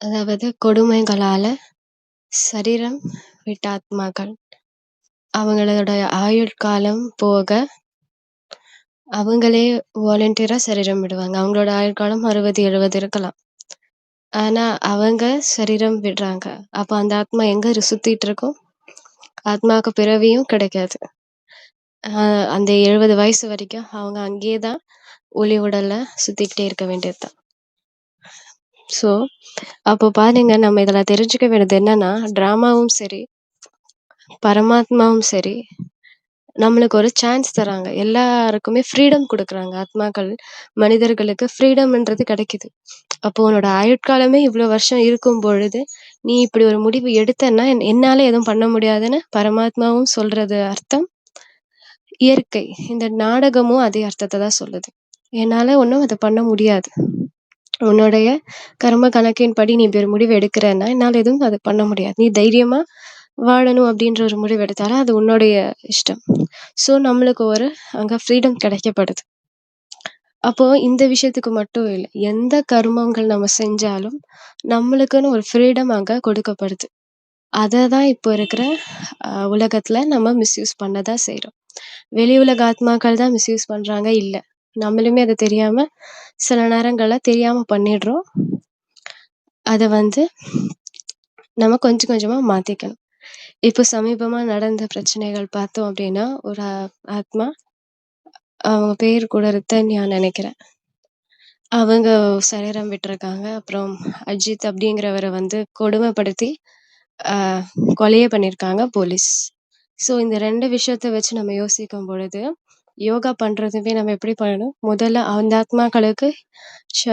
அதாவது கொடுமைகளால சரீரம் விட்ட ஆத்மாக்கள் அவங்களோட ஆயுட்காலம் போக அவங்களே வாலண்டியரா சரீரம் விடுவாங்க. அவங்களோட ஆயுட்காலம் 60, 70 இருக்கலாம். ஆனா, அவங்க சரீரம் விடுறாங்க. அப்போ அந்த ஆத்மா எங்க சுத்திட்டு இருக்கும்? ஆத்மாவுக்கு பிறவியும் கிடைக்காது. அந்த 70 வயசு வரைக்கும் அவங்க அங்கேயே தான் ஒளி உடல்ல சுத்திக்கிட்டே இருக்க வேண்டியது தான். ஸோ, அப்போ பாருங்க நம்ம இதில் தெரிஞ்சுக்க வேண்டியது என்னன்னா, ட்ராமாவும் சரி, பரமாத்மாவும் சரி, நம்மளுக்கு ஒரு சான்ஸ் தராங்க. எல்லாருக்குமே ஃப்ரீடம் கொடுக்குறாங்க ஆத்மாக்கள், மனிதர்களுக்கு ஃப்ரீடம்ன்றது கிடைக்குது. அப்போ உன்னோட ஆயுட்காலமே இவ்வளோ வருஷம் இருக்கும் பொழுது, நீ இப்படி ஒரு முடிவு எடுத்தன்னா, என் என்னால எதுவும் பண்ண முடியாதுன்னு பரமாத்மாவும் சொல்றது அர்த்தம். இயற்கை, இந்த நாடகமும் அதே அர்த்தத்தை தான் சொல்லுது. என்னால் ஒண்ணும் அதை பண்ண முடியாது. உன்னுடைய கர்ம கணக்கின்படி நீ இப்படி ஒரு முடிவு எடுக்கிறன்னா, என்னால் எதுவும் அதை பண்ண முடியாது. நீ தைரியமாக வாழணும் அப்படின்ற ஒரு முடிவு எடுத்தாலும், அது உன்னுடைய இஷ்டம். ஸோ, நம்மளுக்கு ஒரு அங்கே ஃப்ரீடம் கிடைக்கப்படுது. அப்போ இந்த விஷயத்துக்கு மட்டும் இல்லை எந்த கர்மங்கள் நம்ம செஞ்சாலும், நம்மளுக்குன்னு ஒரு ஃப்ரீடம் அங்கே கொடுக்கப்படுது. அதை தான் இப்போ இருக்கிற உலகத்தில் நம்ம மிஸ்யூஸ் பண்ண தான் செய்கிறோம் வெளி உலக ஆத்மாக்கள் தான் மிஸ்யூஸ் பண்ணுறாங்க இல்லை நம்மளுமே அது தெரியாம சில நேரங்களை தெரியாம பண்ணிடுறோம். அதை வந்து நம்ம கொஞ்சம் கொஞ்சமா மாத்திக்கணும். இப்போ சமீபமா நடந்த பிரச்சனைகள் பார்த்தோம் அப்படின்னா, ஒரு ஆத்மா அவங்க பேர் கூட ரித்தன்யா நினைக்கிறேன் அவங்க சரீரம் விட்டுருக்காங்க. அப்புறம் அஜித் அப்படிங்கிறவரை வந்து கொடுமைப்படுத்தி, கொலையை கொலையே பண்ணியிருக்காங்க போலீஸ். ஸோ, இந்த ரெண்டு விஷயத்த வச்சு நம்ம யோசிக்கும் பொழுது, யோகா பண்றதுமே நம்ம எப்படி பண்ணணும்? முதல்ல அந்த ஆத்மாக்களுக்கு ச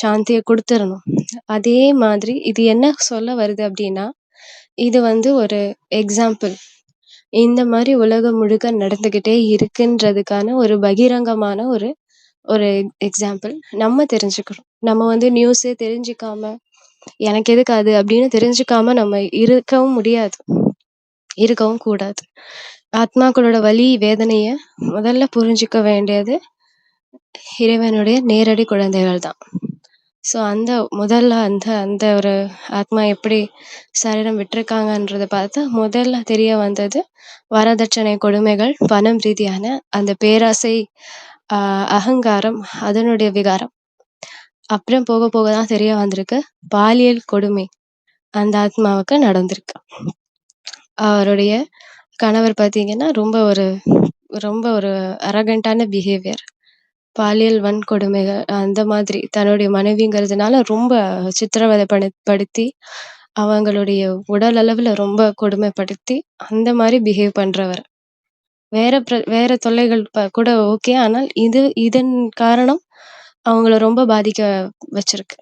சாந்தியை குடுத்துறணும். அதே மாதிரி இது என்ன சொல்ல வருது அப்படின்னா, இது வந்து ஒரு எக்ஸாம்பிள். இந்த மாதிரி உலகம் முழுக்க நடந்துகிட்டே இருக்குன்றதுக்கான ஒரு பகிரங்கமான ஒரு ஒரு எக்ஸாம்பிள். நம்ம தெரிஞ்சுக்கணும். நம்ம வந்து நியூஸே தெரிஞ்சுக்காம, எனக்கு எதுக்கு அது அப்படின்னு தெரிஞ்சுக்காம நம்ம இருக்கவும் முடியாது. இருக்கவும் கூடாது. ஆத்மாக்களோட வலி, வேதனைய முதல்ல புரிஞ்சுக்க வேண்டியது இறைவனுடைய நேரடி குழந்தைகள் தான். ஸோ, அந்த முதல்ல அந்த அந்த ஒரு ஆத்மா எப்படி சரீரம் விட்டுருக்காங்கன்றத பார்த்தா, முதல்ல தெரிய வந்தது வரதட்சணை கொடுமைகள், பணம் ரீதியான அந்த பேராசை, அகங்காரம், அதனுடைய விகாரம். அப்புறம் போக போக தான் தெரிய வந்திருக்கு, பாலியல் கொடுமை அந்த ஆத்மாவுக்கு நடந்திருக்கு. அவருடைய கணவர் பார்த்தீங்கன்னா, ரொம்ப ஒரு ரொம்ப ஒரு அரகன்ட்டான பிஹேவியர். பாலியல் வன்கொடுமைகள் அந்த மாதிரி தன்னுடைய மனைவிங்கிறதுனால ரொம்ப சித்திரவதை படு படுத்தி, அவங்களுடைய உடல் அளவில் ரொம்ப கொடுமைப்படுத்தி, அந்த மாதிரி பிஹேவ் பண்ணுறவர் வேற பிர வேற தொல்லைகள் ப கூட ஓகே. ஆனால் இது இதன் காரணம் அவங்கள ரொம்ப பாதிக்க வச்சிருக்கு.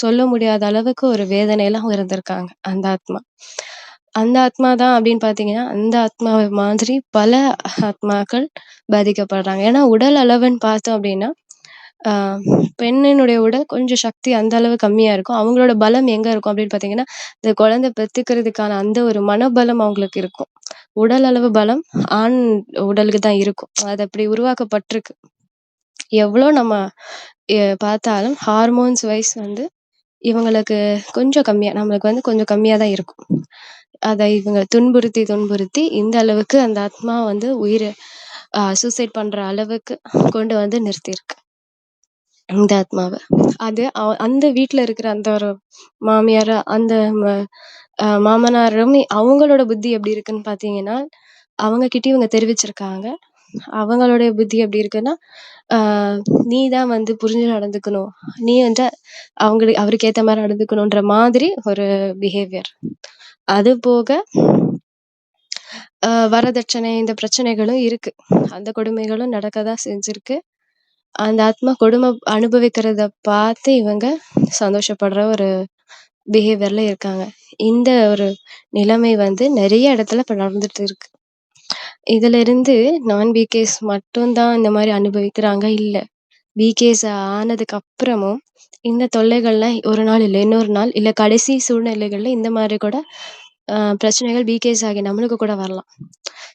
சொல்ல முடியாத அளவுக்கு ஒரு வேதனையில அவங்க இருந்திருக்காங்க, அந்த ஆத்மா. அந்த ஆத்மா தான் அப்படின்னு பார்த்தீங்கன்னா, அந்த ஆத்மாவை மாதிரி பல ஆத்மாக்கள் பாதிக்கப்படுறாங்க. ஏன்னா, உடல் அளவுன்னு பார்த்தோம் அப்படின்னா, பெண்ணினுடைய உடல் கொஞ்சம் சக்தி அந்த அளவு கம்மியாக இருக்கும். அவங்களோட பலம் எங்கே இருக்கும் அப்படின்னு பார்த்தீங்கன்னா, இந்த குழந்தை பெத்துக்கிறதுக்கான அந்த ஒரு மனோபலம் அவங்களுக்கு இருக்கும். உடல் அளவு பலம் ஆண் உடலுக்கு தான் இருக்கும். அது அப்படி உருவாக்கப்பட்டிருக்கு. எவ்வளோ நம்ம பார்த்தாலும் ஹார்மோன்ஸ் வைஸ் வந்து இவங்களுக்கு கொஞ்சம் கம்மியாக நம்மளுக்கு வந்து கொஞ்சம் கம்மியாக தான் இருக்கும். அதை இவங்க துன்புறுத்தி, துன்புறுத்தி இந்த அளவுக்கு அந்த ஆத்மா வந்து உயிரை சூசைட் பண்ற அளவுக்கு கொண்டு வந்து நிறுத்தியிருக்கு. இந்த ஆத்மாவை அது அந்த வீட்டில் இருக்கிற அந்த ஒரு மாமியார், அந்த ம மாமனாரும் அவங்களோட புத்தி எப்படி இருக்குன்னு பார்த்தீங்கன்னா, அவங்க கிட்டயும் இவங்க தெரிவிச்சிருக்காங்க. அவங்களுடைய புத்தி எப்படி இருக்குன்னா, நீ தான் வந்து புரிஞ்சு நடந்துக்கணும். நீ வந்து அவங்களுக்கு அவருக்கு ஏத்த மாதிரி நடந்துக்கணுன்ற மாதிரி ஒரு பிஹேவியர். அது போக வரதட்சணை இந்த பிரச்சனைகளும் இருக்கு. அந்த கொடுமைகளும் நடக்க தான் செஞ்சிருக்கு. அந்த ஆத்மா கொடுமை அனுபவிக்கிறத பார்த்து இவங்க சந்தோஷப்படுற ஒரு பிஹேவியர்ல இருக்காங்க. இந்த ஒரு நிலைமை வந்து நிறைய இடத்துல இப்போ நடந்துட்டு இருக்கு. இதிலிருந்து நான் பிகேஸ் மட்டும் தான் இந்த மாதிரி அனுபவிக்கிறாங்க இல்லை பிகேஸ் ஆனதுக்கு அப்புறமும் இந்த தொல்லைகள்லாம் ஒரு நாள் இல்ல, இன்னொரு நாள் இல்ல கடைசி சூழ்நிலைகள்ல இந்த மாதிரி கூட பிரச்சனைகள் பிகேஸ் ஆகி நம்மளுக்கு கூட வரலாம்.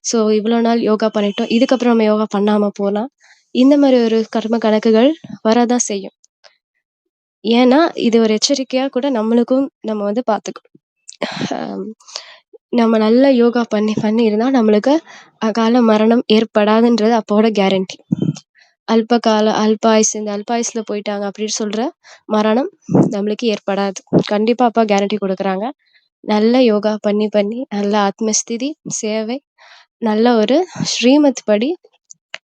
ஸோ, இவ்வளோ நாள் யோகா பண்ணிட்டோம். இதுக்கப்புறம் நம்ம யோகா பண்ணாம போகலாம் இந்த மாதிரி ஒரு கர்ம கணக்குகள் வரதான் செய்யும். ஏன்னா, இது ஒரு எச்சரிக்கையா கூட நம்மளுக்கும் நம்ம வந்து பார்த்துக்கணும். நம்ம நல்லா யோகா பண்ணி பண்ணி இருந்தால் நம்மளுக்கு அகால மரணம் ஏற்படாதுன்றது அப்போட கேரண்டி. அல்ப கால இந்த அல்பாயுஸில் போயிட்டாங்க அப்படின்னு சொல்கிற மரணம் நம்மளுக்கு ஏற்படாது. கண்டிப்பாக அப்பா கேரண்டி கொடுக்குறாங்க நல்ல யோகா பண்ணி பண்ணி நல்ல ஆத்மஸ்திதி, சேவை, நல்ல ஒரு ஸ்ரீமத் படி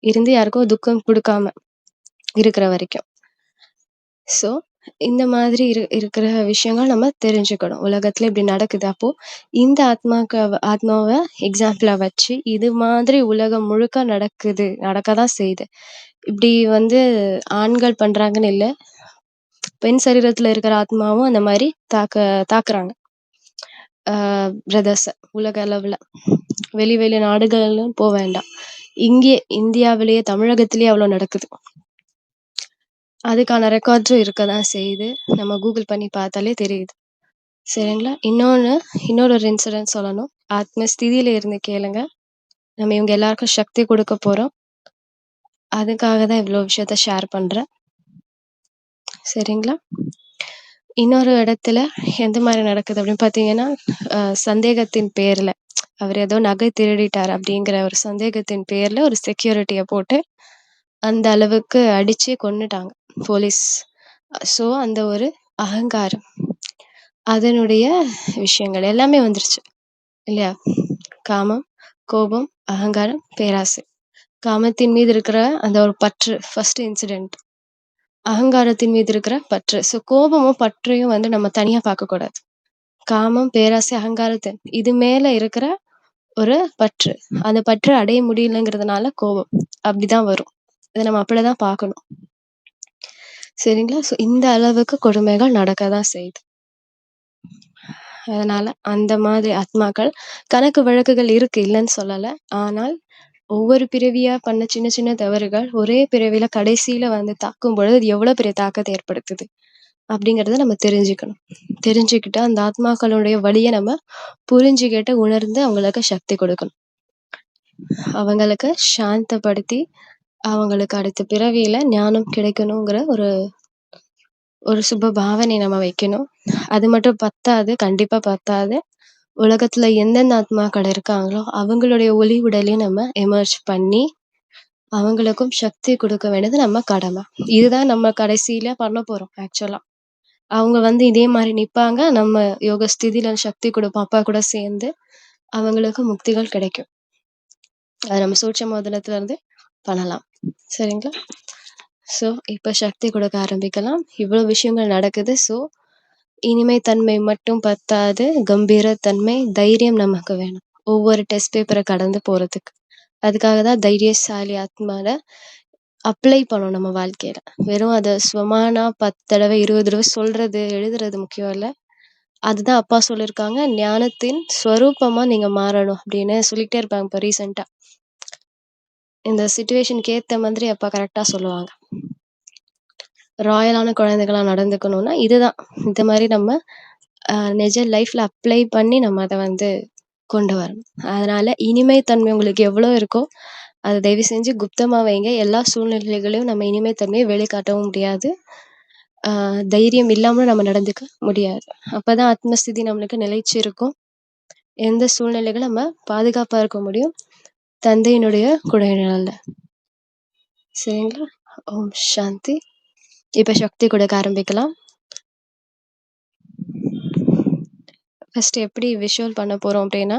இருந்து யாருக்கும் துக்கம் கொடுக்காம இருக்கிற வரைக்கும். ஸோ, இந்த மாதிரி இரு இருக்கிற விஷயங்கள் நம்ம தெரிஞ்சுக்கணும். உலகத்துல இப்படி நடக்குது. அப்போ இந்த ஆத்மாக்க ஆத்மாவ எக்ஸாம்பிளாக வச்சு, இது மாதிரி உலகம் முழுக்க நடக்குது. நடக்க தான் செய்யுது. இப்படி வந்து ஆண்கள் பண்றாங்கன்னு இல்ல. பெண் சரீரத்துல இருக்கிற ஆத்மாவும் அந்த மாதிரி தாக்க தாக்குறாங்க. பிரதர்ஸை பிரதர்ஸ உலக அளவுல. வெளி வெளி நாடுகள்லாம் போக வேண்டாம். இங்கே இந்தியாவிலேயே தமிழகத்திலேயே அவ்வளோ நடக்குது. அதுக்கான ரெக்கார்ட்ஸும் இருக்க தான் செய்யுது. நம்ம கூகுள் பண்ணி பார்த்தாலே தெரியுது. சரிங்களா? இன்னொன்று இன்னொரு ஒரு இன்சிடென்ட் சொல்லணும். ஆத்மஸ்திதியில் இருந்து கேளுங்க. நம்ம இவங்க எல்லாருக்கும் சக்தி கொடுக்க போகிறோம் அதுக்காக தான் இவ்வளோ விஷயத்த ஷேர் பண்ணுறேன் சரிங்களா? இன்னொரு இடத்துல எந்த மாதிரி நடக்குது அப்படின்னு பார்த்தீங்கன்னா, சந்தேகத்தின் பேரில் அவர் ஏதோ நகை திருடிட்டார் அப்படிங்கிற ஒரு சந்தேகத்தின் பேரில் ஒரு செக்யூரிட்டியை போட்டு, அந்த அளவுக்கு அடித்து கொண்டுட்டாங்க போலீஸ். ஸோ, அந்த ஒரு அகங்காரம். அதனுடைய விஷயங்கள் எல்லாமே வந்துருச்சு. இல்லையா? காமம், கோபம், அகங்காரம், பேராசை. காமத்தின் மீது இருக்கிற அந்த ஒரு பற்று ஃபர்ஸ்ட் இன்சிடென்ட். அகங்காரத்தின் மீது இருக்கிற பற்று. ஸோ, கோபமும், பற்றையும் வந்து நம்ம தனியா பார்க்கக்கூடாது. காமம், பேராசை, அகங்காரத்தின் இது மேல இருக்கிற ஒரு பற்று. அந்த பற்று அடைய முடியலங்கிறதுனால கோபம். அப்படிதான் வரும். இத நம்ம அப்படிதான் பார்க்கணும். சரிங்களா? ஸோ, இந்த அளவுக்கு கொடுமைகள் நடக்க தான் செய்யுது. அதனால அந்த மாதிரி ஆத்மாக்கள் கணக்கு வழக்குகள் இருக்கு, இல்லன்னு சொல்லல. ஆனால், ஒவ்வொரு பிறவியா பண்ண சின்ன சின்ன தவறுகள் ஒரே பிறவியில கடைசியில வந்து தாக்கும் பொழுது, அது எவ்வளோ பெரிய தாக்கத்தை ஏற்படுத்துது. அப்படிங்கிறத நம்ம தெரிஞ்சுக்கணும். தெரிஞ்சுக்கிட்டு அந்த ஆத்மாக்களுடைய வழியை நம்ம புரிஞ்சுக்கிட்டு உணர்ந்து அவங்களுக்கு சக்தி கொடுக்கணும். அவங்களுக்கு சாந்தப்படுத்தி, அவங்களுக்கு அடுத்த பிறவியில ஞானம் கிடைக்கணுங்கிற ஒரு ஒரு சுப பாவனை நம்ம வைக்கணும். அது மட்டும் பத்தாது. கண்டிப்பா பத்தாது. உலகத்துல எந்தெந்த ஆத்மாக்கள் இருக்காங்களோ, அவங்களுடைய ஒளி உடலையும் நம்ம எமர்ஜ் பண்ணி, அவங்களுக்கும் சக்தி கொடுக்க வேண்டியது நம்ம கடமை. இதுதான் நம்ம கடைசியில பண்ண போறோம் ஆக்சுவலா. அவங்க வந்து இதே மாதிரி நிற்பாங்க நம்ம யோக ஸ்திதியில சக்தி கொடுப்போம் அப்பா கூட சேர்ந்து. அவங்களுக்கு முக்திகள் கிடைக்கும். அது நம்ம சூட்ச மோதலத்துலேருந்து பண்ணலாம். சரிங்களா? ஸோ, இப்போ சக்தி கொடுக்க ஆரம்பிக்கலாம். இவ்வளோ விஷயங்கள் நடக்குது. ஸோ, இனிமை தன்மை மட்டும் பத்தாது. கம்பீரத்தன்மை, தைரியம் நமக்கு வேணும். ஒவ்வொரு டெஸ்ட் பேப்பரை கடந்து போகிறதுக்கு அதுக்காக தான் தைரியசாலி ஆத்மால அப்ளை பண்ணணும் நம்ம வாழ்க்கையில் வெறும் அதை ஸ்வமானா 10 தடவ, 20 தடவ சொல்றது, எழுதுறது முக்கியம் இல்லை அதுதான் அப்பா சொல்லியிருக்காங்க. ஞானத்தின் ஸ்வரூபமாக நீங்கள் மாறணும் அப்படின்னு சொல்லிகிட்டே இருப்பாங்க இப்போ ரீசெண்டாக இந்த சுச்சுவேஷனுக்கு ஏற்ற மாதிரி அப்பா கரெக்டாக சொல்லுவாங்க. ராயலான குழந்தைகளாக நடந்துக்கணும்னா, இதுதான். இந்த மாதிரி நம்ம நெஜ நிஜ லைஃப்ல அப்ளை பண்ணி நம்ம அதை வந்து கொண்டு வரணும். அதனால இனிமை தன்மை உங்களுக்கு எவ்வளோ இருக்கோ, அதை தயவு செஞ்சு குப்தமாக வைங்க. எல்லா சூழ்நிலைகளையும் நம்ம இனிமை வெளிக்காட்டவும் முடியாது. தைரியம் இல்லாமலும் நம்ம நடந்துக்க முடியாது. அப்பதான் ஆத்மஸ்திதி நம்மளுக்கு நிலைச்சு இருக்கும். எந்த சூழ்நிலைகளும் நம்ம பாதுகாப்பாக இருக்க முடியும். தந்தையினுடைய கொடை சரிங்களா? ஓம் சாந்தி. இப்ப சக்தி கொடுக்க ஆரம்பிக்கலாம். ஃபர்ஸ்ட் எப்படி விஷுவல் பண்ண போறோம் அப்படின்னா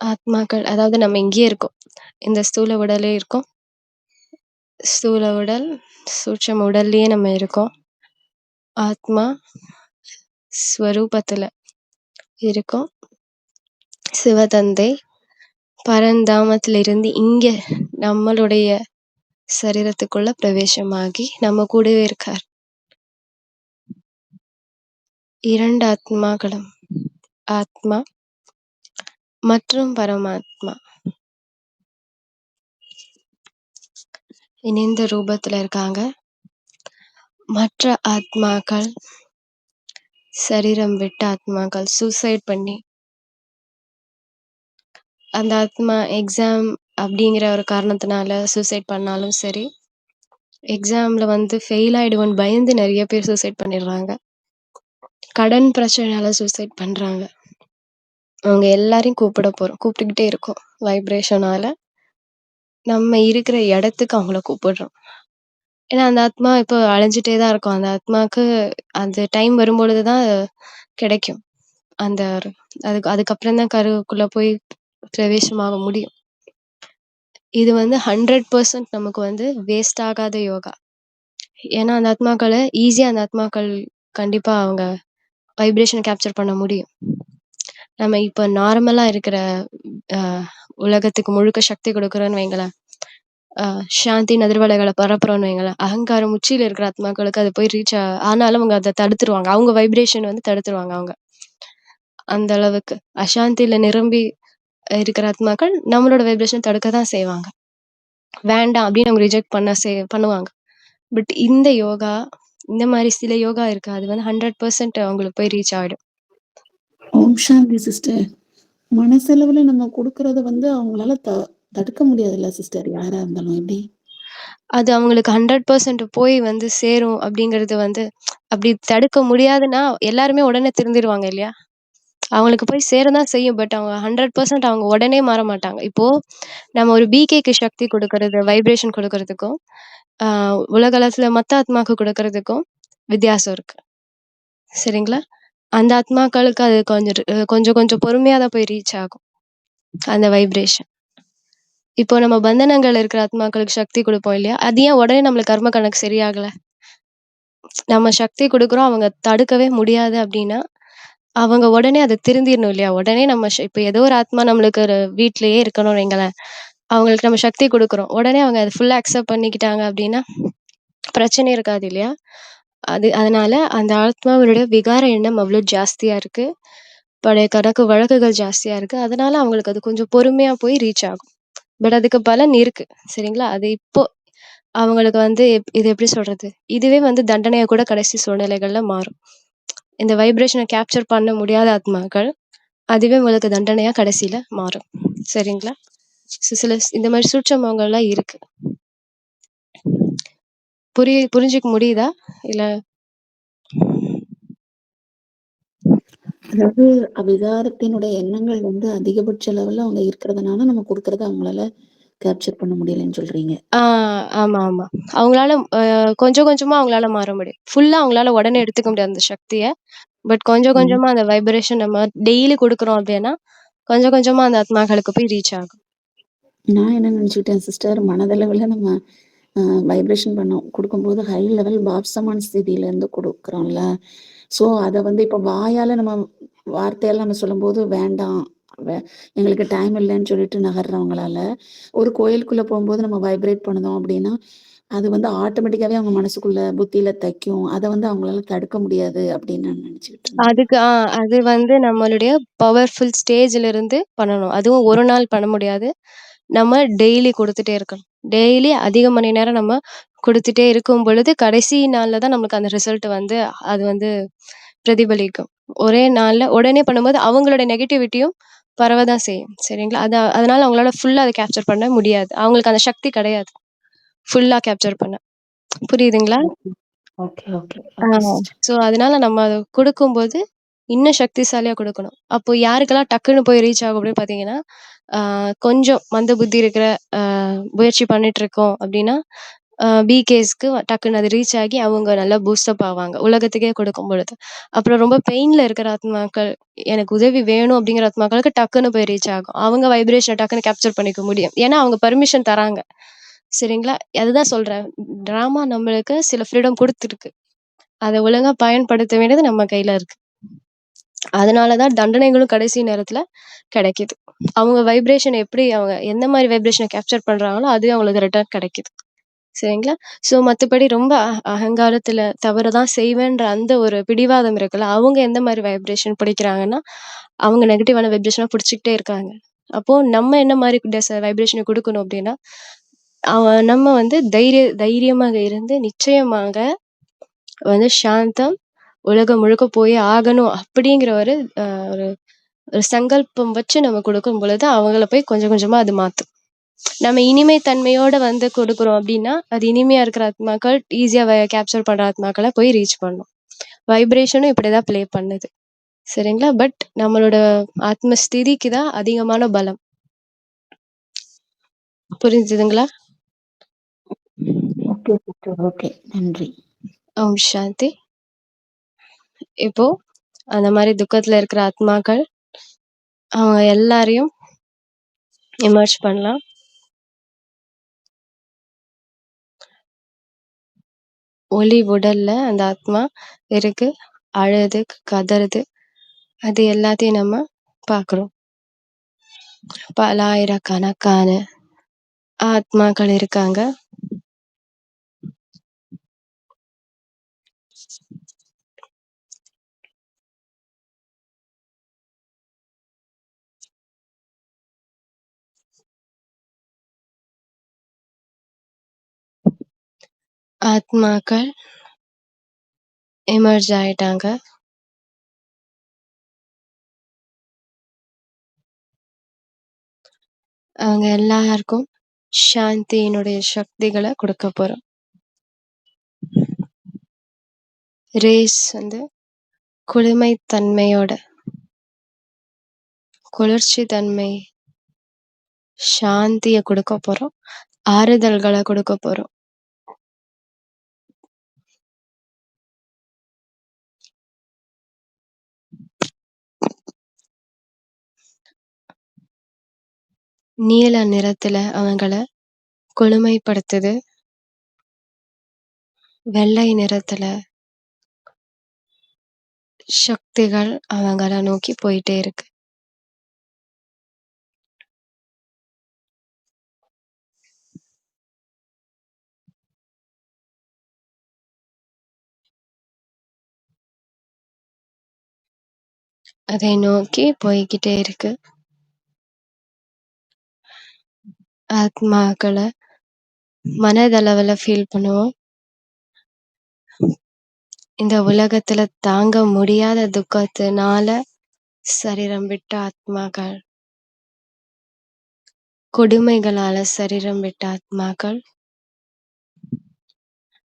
ஆத்மாக்கள் அதாவது நம்ம இங்கேயே இருக்கோம். இந்த ஸ்தூல உடலே இருக்கோம். ஸ்தூல உடல், சூட்சம் உடல்லையே நம்ம இருக்கோம். ஆத்மா ஸ்வரூபத்துல இருக்கோம். சிவதந்தை பரந்தாமத்திலிருந்து இங்க நம்மளுடைய சரீரத்துக்குள்ள பிரவேசமாகி நம்ம கூடவே இருக்கார். இரண்டு ஆத்மாக்களும் ஆத்மா மற்றும் பரமாத்மா இணைந்த ரூபத்துல இருக்காங்க. மற்ற ஆத்மாக்கள் சரீரம் விட்ட ஆத்மாக்கள் சூசைட் பண்ணி அந்த ஆத்மா எக்ஸாம் அப்படிங்கிற ஒரு காரணத்தினால சூசைட் பண்ணாலும் சரி எக்ஸாமில் வந்து ஃபெயில் ஆகிடுவோன்னு பயந்து நிறைய பேர் சூசைட் பண்ணிடுறாங்க. கடன் பிரச்சனையால் சூசைட் பண்ணுறாங்க அவங்க எல்லாரையும் கூப்பிட போகிறோம் கூப்பிட்டுக்கிட்டே இருக்கோம். வைப்ரேஷனால் நம்ம இருக்கிற இடத்துக்கு அவங்கள கூப்பிடுறோம். ஏன்னா அந்த ஆத்மா இப்போ அழிஞ்சிட்டே தான் இருக்கும். அந்த ஆத்மாவுக்கு அந்த டைம் வரும்பொழுது தான் கிடைக்கும். அந்த அதுக்கு அதுக்கப்புறம் தான் கருவுக்குள்ளே போய் பிரவேசமாக முடியும். இது வந்து 100% நமக்கு வந்து வேஸ்ட் ஆகாத யோகா. ஏன்னா அந்த ஆத்மாக்களை ஈஸியா அந்த ஆத்மாக்கள் கண்டிப்பா அவங்க வைப்ரேஷன் கேப்சர் பண்ண முடியும். நம்ம இப்போ நார்மலா இருக்கிற உலகத்துக்கு முழுக்க சக்தி கொடுக்குறோன்னு வைங்களேன். சாந்தி நதிர்வலைகளை பரப்புறோன்னு வைங்களேன். அகங்காரம் உச்சியில இருக்கிற ஆத்மாக்களுக்கு அது போய் ரீச் ஆனாலும் அவங்க அதை தடுத்துருவாங்க. அவங்க வைப்ரேஷன் வந்து தடுத்துருவாங்க அவங்க. அந்த அளவுக்கு. அசாந்தியில நிரம்பி இருக்கிற ஆத்மாக்கள் நம்மளோட வைப்ரேஷன் தடுக்க தான் செய்வாங்க. வேண்டாம் அப்படின்னு அவங்க ரிஜெக்ட் பண்ண செய் பண்ணுவாங்க. பட் இந்த யோகா, இந்த மாரி சில யோகா இருக்கு. அது வந்து 100% அவங்களுக்கு போய் ரீச் ஆயிடும். ஓம் சாந்தி சிஸ்டர். மனசளவுல நம்ம குடுக்குறத வந்து அவங்களால த தடுக்க முடியாதுல்ல சிஸ்டர் யாரா இருந்தாலும் எப்படி? அது அவங்களுக்கு 100% போய் வந்து சேரும் அப்படிங்கிறது வந்து அப்படி தடுக்க முடியாதுன்னா, எல்லாருமே உடனே திருந்திருவாங்க இல்லையா? அவங்களுக்கு போய் சேர தான் செய்யும். பட் அவங்க 100% அவங்க உடனே மாற மாட்டாங்க. இப்போ நம்ம ஒரு பிகேக்கு சக்தி கொடுக்கறது வைப்ரேஷன் கொடுக்கறதுக்கும் அ உலகளத்துல மத்த ஆத்மாக்கு கொடுக்கறதுக்கும் வித்தியாசம் இருக்கு. சரிங்களா? அந்த ஆத்மாக்களுக்கு அது கொஞ்சம் கொஞ்சம் கொஞ்சம் பொறுமையாக தான் போய் ரீச் ஆகும். அந்த வைப்ரேஷன். இப்போ நம்ம பந்தனங்கள் இருக்கிற ஆத்மாக்களுக்கு சக்தி கொடுப்போம் இல்லையா? அது ஏன் உடனே நம்மளுக்கு கர்ம கணக்கு சரியாகலை நம்ம சக்தி கொடுக்குறோம் அவங்க தடுக்கவே முடியாது அப்படின்னா, அவங்க உடனே அதை திருந்திரணும் இல்லையா? உடனே நம்ம ஷ இப்ப ஏதோ ஒரு ஆத்மா நம்மளுக்கு ஒரு வீட்லயே இருக்கணும்னு வைங்களேன். அவங்களுக்கு நம்ம சக்தி குடுக்குறோம். உடனே அவங்க அத ஃபுல்லா அக்செப்ட் பண்ணிக்கிட்டாங்க அப்படின்னா, பிரச்சனை இருக்காது இல்லையா? அது அதனால அந்த ஆத்மாவினுடைய விகார எண்ணம் அவ்வளோ ஜாஸ்தியா இருக்கு. பழைய கணக்கு வழக்குகள் ஜாஸ்தியா இருக்கு. அதனால அவங்களுக்கு அது கொஞ்சம் பொறுமையா போய் ரீச் ஆகும். பட் அதுக்கு பலன் இருக்கு. சரிங்களா? அது இப்போ அவங்களுக்கு வந்து எப் இது எப்படி சொல்றது? இதுவே வந்து தண்டனையா கூட கடைசி சூழ்நிலைகள்ல மாறும். இந்த வைப்ரேஷனை கேப்சர் பண்ண முடியாத ஆத்மாக்கள், அதுவே உங்களுக்கு தண்டனையா கடைசில மாறும். சரிங்களா? சில இந்த மாதிரி சூட்சமங்கள்லாம் இருக்கு. புரிய புரிஞ்சுக்க முடியுதா? இல்ல அதாவது அவிகாரத்தினுடைய எண்ணங்கள் வந்து அதிகபட்ச லெவல்ல அவங்க இருக்கிறதுனால நம்ம குடுக்குறத அவங்களால கேப்சர் பண்ண முடியலன்னு சொல்றீங்க. ஆ ஆமா, ஆமா. அவங்களால கொஞ்சம் கொஞ்சமா அவங்களால மாற முடியும். ஃபுல்லா அவங்களால உடனே எடுத்துக்க முடியாது அந்த சக்திய. பட் கொஞ்சம். கொஞ்சமா அந்த வைப்ரேஷன் நம்ம டெய்லி குடுக்குறோம் அப்படின்னா, கொஞ்சம் கொஞ்சமா அந்த ஆத்மாக்களுக்கு போய் ரீச் ஆகும். நான் என்ன நினைச்சுக்கிட்டேன் சிஸ்டர், மனதளவுல நம்ம வைப்ரேஷன் பண்ணோம் குடுக்கும்போது ஹை லெவல் பாப்சமான் ஸ்திதியிலேருந்து குடுக்குறோம்ல. ஸோ அத வந்து இப்ப வாயால நம்ம வார்த்தையால நம்ம சொல்லும்போது வேண்டாம், எங்களுக்கு டைம் இல்லன்னு சொல்லிட்டு நகர்றவங்களால, ஒரு கோயிலுக்குள்ள போகும்போது நம்ம வைப்ரேட் பண்ணுதோம் அப்படின்னா, அது வந்து ஆட்டோமேட்டிக்காவே அவங்க மனசுக்குள்ள, புத்தியில தைக்கும். அதை வந்து அவங்களால தடுக்க முடியாது அப்படின்னு நான் நினைச்சுக்கிட்டு அதுக்கு ஆ அது வந்து நம்மளுடைய பவர்ஃபுல் ஸ்டேஜ்ல இருந்து பண்ணணும். அதுவும் ஒரு நாள் பண்ண முடியாது. நம்ம டெய்லி கொடுத்துட்டே இருக்கணும். டெய்லி அதிக மணி நேரம் நம்ம குடுத்துட்டே இருக்கும் பொழுது, கடைசி நாள்ல தான் நம்மளுக்கு அந்த ரிசல்ட் வந்து அது வந்து பிரதிபலிக்கும். ஒரே நாள்ல உடனே பண்ணும்போது அவங்களோட நெகட்டிவிட்டியும் பரவ தான் செய்யும். சரிங்களா? அத அதனால அவங்களால ஃபுல்லா அத கேப்சர் பண்ண முடியாது. அவங்களுக்கு அந்த சக்தி கிடையாது. ஃபுல்லா கேப்சர் பண்ண. புரியுதுங்களா? ஸோ அதனால நம்ம அத குடுக்கும்போது, இன்னும் சக்திசாலியா குடுக்கணும். அப்போ யாருக்கெல்லாம் டக்குன்னு போய் ரீச் ஆகும் அப்படின்னு பார்த்தீங்கன்னா, கொஞ்சம் மந்த புத்தி இருக்கிற முயற்சி பண்ணிட்டு இருக்கோம் அப்படின்னா, பிகேஸ்க்கு டக்குன்னு அது ரீச் ஆகி அவங்க நல்லா பூஸ்டப் ஆவாங்க. உலகத்துக்கே கொடுக்கும் பொழுது. அப்புறம் ரொம்ப பெயினில் இருக்கிற ஆத்மாக்கள், எனக்கு உதவி வேணும் அப்படிங்கிற ஆத்மாக்களுக்கு டக்குன்னு போய் ரீச் ஆகும். அவங்க வைப்ரேஷனை டக்குன்னு கேப்சர் பண்ணிக்க முடியும். ஏன்னா அவங்க பர்மிஷன் தராங்க. சரிங்களா? அதுதான் சொல்கிறேன் ட்ராமா நம்மளுக்கு சில ஃப்ரீடம் கொடுத்துருக்கு அதை ஒழுங்காக பயன்படுத்த வேண்டியது நம்ம கையில் இருக்கு. அதனால தான் தண்டனைகளும் கடைசி நேரத்தில் கிடைக்குது. அவங்க வைப்ரேஷன் எப்படி அவங்க எந்த மாதிரி வைப்ரேஷனை கேப்சர் பண்ணுறாங்களோ அது அவங்களுக்கு ரிட்டர்ன் கிடைக்குது. சரிங்களா? ஸோ மற்றபடி ரொம்ப அ தவறு தான் செய்வேன்ற அந்த ஒரு பிடிவாதம் இருக்குல்ல, அவங்க எந்த மாதிரி வைப்ரேஷன் பிடிக்கிறாங்கன்னா, அவங்க நெகட்டிவான வைப்ரேஷனாக பிடிச்சிக்கிட்டே இருக்காங்க. அப்போது நம்ம என்ன மாதிரி டெஸ் கொடுக்கணும் அப்படின்னா, அவ நம்ம வந்து தைரிய தைரியமாக இருந்து நிச்சயமாக வந்து சாந்தம் உலகம் முழுக்க போய் ஆகணும் அப்படிங்கிற ஒரு ஒரு ஒரு சங்கல்பம் வச்சு நம்ம கொடுக்கும் பொழுது, அவங்கள போய் கொஞ்சம் கொஞ்சமாக அது மாற்றும் நம்ம இனிமை தன்மையோட வந்து கொடுக்குறோம் அப்படின்னா, அது இனிமையா இருக்கிற ஆத்மாக்கள் ஈஸியா கேப்சர் பண்ற ஆத்மாக்கள போய் ரீச் பண்ணும். வைப்ரேஷனும் இப்படிதான் ப்ளே பண்ணுது. சரிங்களா? பட் நம்மளோட ஆத்ம ஸ்திதிக்கு தான் அதிகமான பலம். புரிஞ்சுதுங்களா? ஓகே. நன்றி. ஓம் சாந்தி. இப்போ அந்த மாரி துக்கத்துல இருக்கிற ஆத்மாக்கள், அவங்க எல்லாரையும் எமர்ஜ் பண்ணலாம். ஒளி உடல்ல அந்த ஆத்மா இருக்கு. அழுது, கதறுது. அது எல்லாத்தையும் நம்ம பார்க்குறோம். பல ஆயிரக்கணக்கான ஆத்மாக்கள் இருக்காங்க. ஆத்மாக்கள் எமர்ஜ் ஆயிட்டாங்க. அவங்க எல்லாருக்கும் சாந்தியினுடைய சக்திகளை கொடுக்க போறோம். ரேஸ் வந்து குளுமைத்தன்மையோட குளிர்ச்சி தன்மை, சாந்திய கொடுக்க போறோம். ஆறுதல்களை கொடுக்க போறோம். நீல நிறத்துல அவங்கள குளுமைப்படுத்துது. வெள்ளை நிறத்துல சக்திகள் அவங்கள நோக்கி போயிட்டே இருக்கு. அதை நோக்கி போய்கிட்டே இருக்கு. ஆத்மாக்கள மனதளவுல ஃபீல் பண்ணுவோம். இந்த உலகத்துல தாங்க முடியாத துக்கத்தினால சரீரம் விட்ட ஆத்மாக்கள். கொடுமைகளால சரீரம் விட்ட ஆத்மாக்கள்.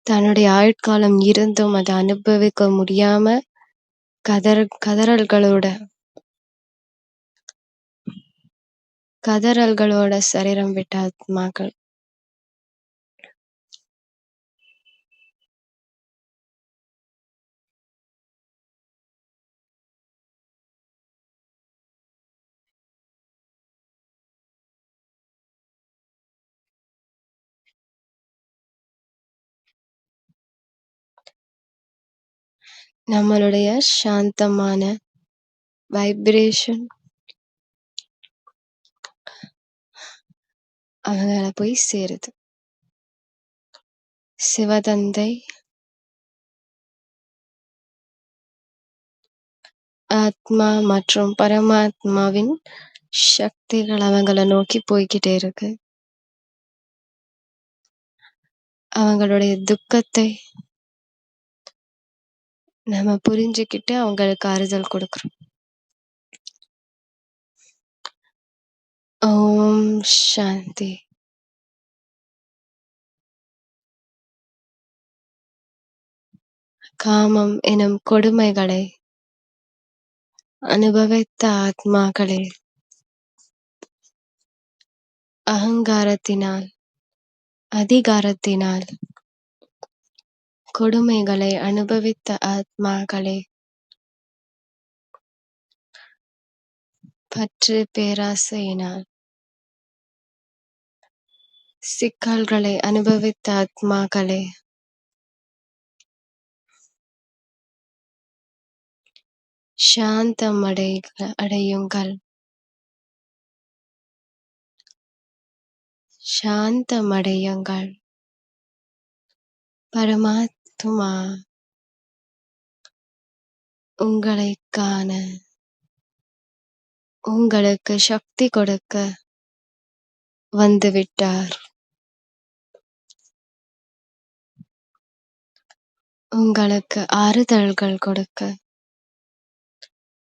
தன்னுடைய ஆயுட்காலம் இருந்தும் அத அனுபவிக்க முடியாம கதற கதறல்களோட கதறல்களோட சரீரம் விட்ட ஆத்மாக்கள். நம்மளுடைய சாந்தமான வைப்ரேஷன் அவங்கள போய் சேருது. சிவதந்தை ஆத்மா மற்றும் பரமாத்மாவின் சக்திகள் அவங்கள நோக்கி போய்கிட்டே இருக்கு. அவங்களுடைய துக்கத்தை நம்ம புரிஞ்சுக்கிட்டு அவங்களுக்கு ஆறுதல் கொடுக்குறோம் ஓம் சாந்தி. காமம் எனும் கொடுமைகளை அனுபவித்த ஆத்மாக்களே அகங்காரத்தினால், அதிகாரத்தினால் கொடுமைகளை அனுபவித்த ஆத்மாக்களே பற்று பேராசையினால் சிக்கல்களை அனுபவித்த ஆத்மாக்களே சாந்தம் அடை அடையுங்கள். சாந்தம் அடையுங்கள் பரமாத்மா உங்களை காண உங்களுக்கு சக்தி கொடுக்க வந்துவிட்டார். உங்களுக்கு ஆறுதல்கள் கொடுக்க.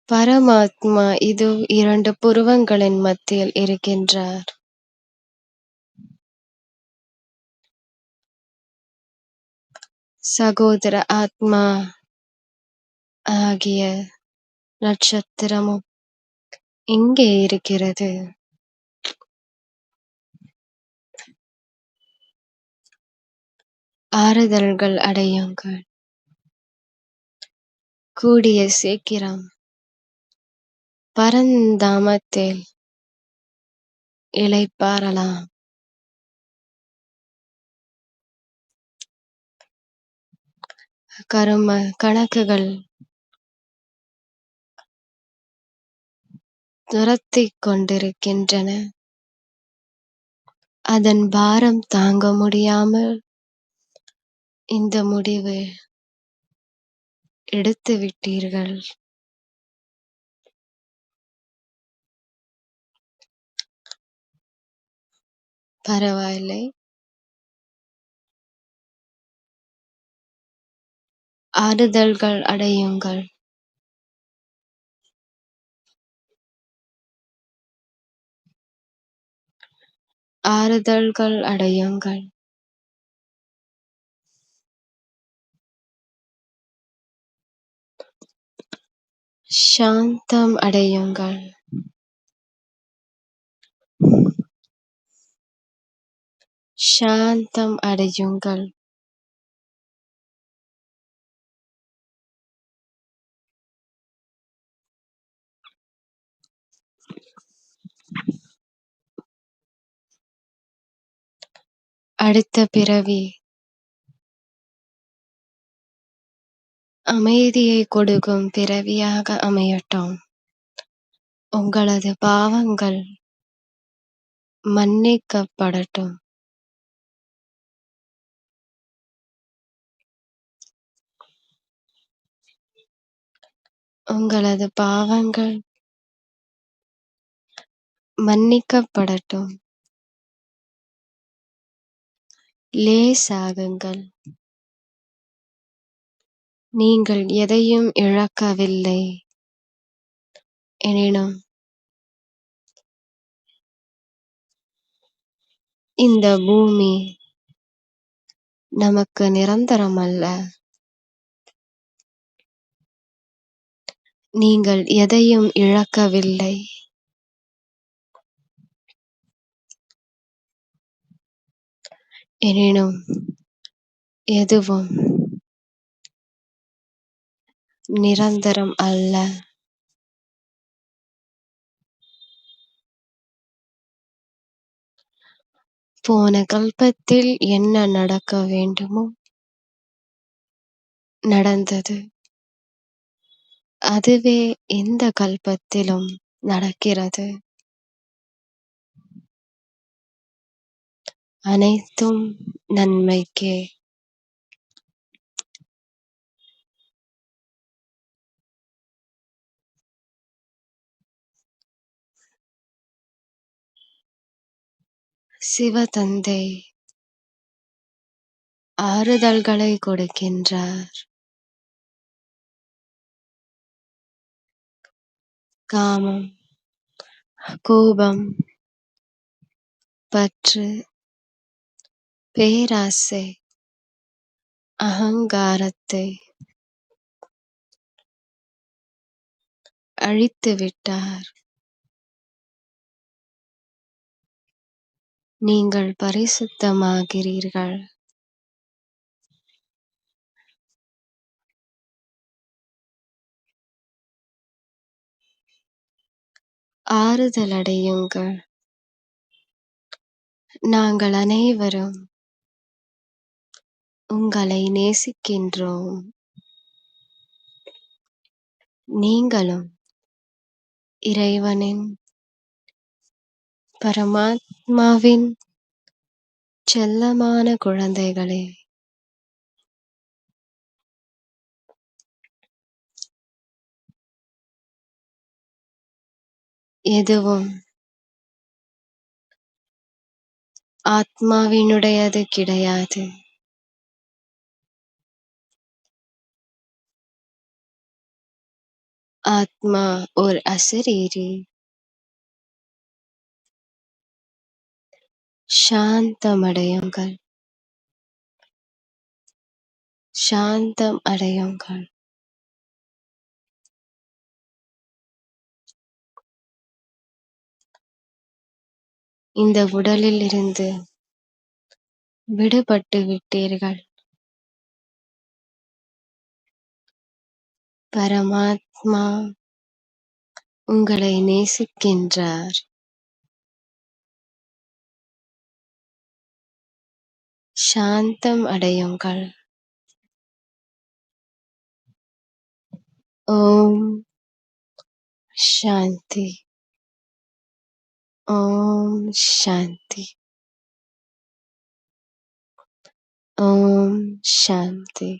பரமாத்மா இது இரண்டு புருவங்களின் மத்தியில் இருக்கின்றார். சகோதர ஆத்மா ஆகிய நட்சத்திரமும் இங்கே இருக்கிறது. ஆறுதல்கள் அடையுங்கள். கூடிய சீக்கிரம். பரந்தாமத்தில் இளைப்பாறலாம். கரும கணக்குகள் துரத்திக் கொண்டிருக்கின்றன. அதன் பாரம் தாங்க முடியாமல் இந்த முடிவு எடுத்து விட்டீர்கள். பரவாயில்லை. ஆறுதல்கள் அடையுங்கள். ஆறுதல்கள் அடையுங்கள். சாந்தம் அடையுங்கள். சாந்தம் அடையுங்கள். அடுத்த பிறவி அமைதியை கொடுக்கும் பிறவியாக அமையட்டும். உங்களது பாவங்கள் மன்னிக்கப்படட்டும். உங்களது பாவங்கள் மன்னிக்கப்படட்டும். லேசாகுங்கள். நீங்கள் எதையும் இழக்கவில்லை. எனினும் இந்த பூமி நமக்கு நிரந்தரம் அல்ல நீங்கள் எதையும் இழக்கவில்லை. எனினும் எதுவும் நிரந்தரம் அல்ல. போன கல்பத்தில் என்ன நடக்க வேண்டுமோ நடந்தது. அதுவே இந்த கல்பத்திலும் நடக்கிறது. அனைத்தும் நன்மைக்கே. சிவதந்தை. ஆறுதல்களை கொடுக்கின்றார். காமம் கோபம் பற்று பேராசை அகங்காரத்தை அழித்து விட்டார் நீங்கள் பரிசுத்தமாகிறீர்கள். ஆறுதலடையுங்கள். நாங்கள் அனைவரும் உங்களை நேசிக்கின்றோம். நீங்களும் இறைவனின் பரமாத்மாவின் செல்லமான குழந்தைகளே. எதுவும் ஆத்மாவினுடையது கிடையாது. ஆத்மா ஒரு அசரீரி. சாந்தமடையுங்கள். சாந்தம் அடையுங்கள் இந்த உடலில் இருந்து விடுபட்டு விட்டீர்கள். பரமாத்மா உங்களை நேசிக்கின்றார். சாந்தம் அடையுங்கள் ஓம் சாந்தி ஓம் சாந்தி ஓம் சாந்தி